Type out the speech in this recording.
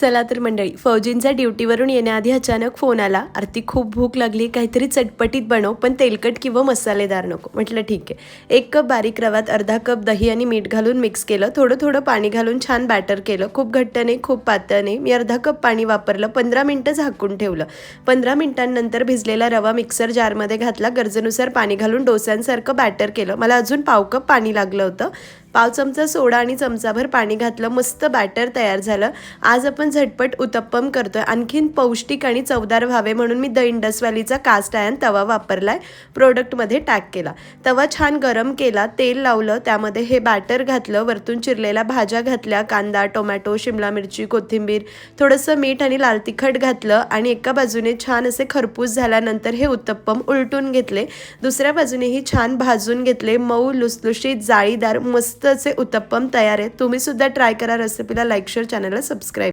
चला तर मंडळी फौजींचा ड्युटीवरून येण्याआधी अचानक फोन आला. आरती खूप भूक लागली काहीतरी चटपटीत बनव पण तेलकट किंवा मसालेदार नको. म्हटलं ठीक आहे. एक कप बारीक रवात अर्धा कप दही आणि मीठ घालून मिक्स केलं. थोडं थोडं पाणी घालून छान बॅटर केलं. खूप घट्ट नाही खूप पातळ नाही मी अर्धा कप पाणी वापरलं पंधरा मिनटं झाकून ठेवलं. पंधरा मिनिटांनंतर भिजलेला रवा मिक्सर जारमध्ये घातला. गरजेनुसार पाणी घालून डोस्यांसारखं बॅटर केलं. मला अजून पाव कप पाणी लागलं होतं. पाव चमचा सोडा आणि चमचाभर पाणी घातलं मस्त बॅटर तयार झालं. आज आपण झटपट उत्तप्पम करतोय. आणखीन पौष्टिक आणि चवदार व्हावे म्हणून मी द इंडस व्हॅलीचा कास्ट आयन तवा वापरलाय. प्रोडक्टमध्ये टॅग केला. तवा छान गरम केला तेल लावलं त्यामध्ये हे बॅटर घातलं वरतून चिरलेल्या भाज्या घातल्या कांदा टोमॅटो शिमला मिरची कोथिंबीर थोडंसं मीठ आणि लाल तिखट घातलं आणि एका बाजूने छान असे खरपूस झाल्यानंतर हे उत्तप्पम उलटून घेतले. दुसऱ्या बाजूनेही छान भाजून घेतले मऊ लुसलुशीत जाळीदार मस्त असे उत्तप्पम तयार आहे. तुम्ही सुद्धा ट्राय करा रेसिपीला लाईक शेअर चॅनलला सबस्क्राईब